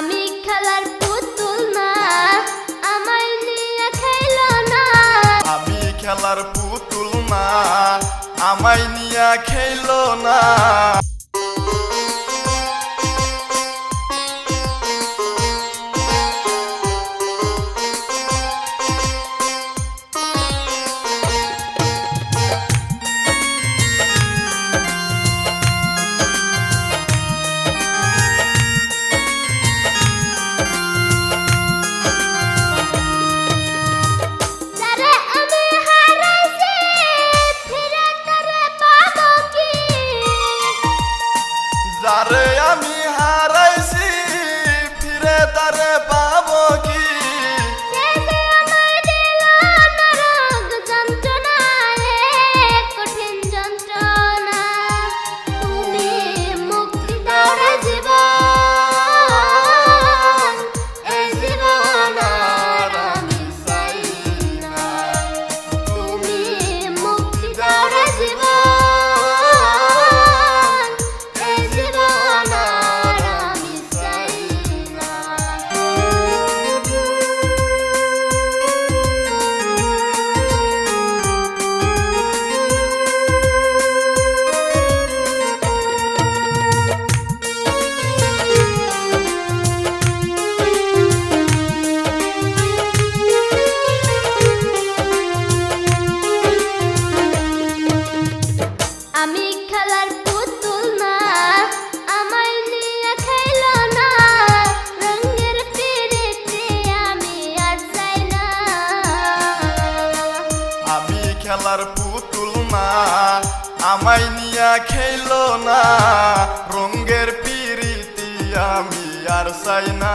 আমি খেলার পুতুল না আমি খেলার পুতুল না আমায় নিয়া খেলো না। যারে আমি হারাইছি আমায় নিয়া খেল না। রঙ্গের পিরিতি আমি আর চাই না।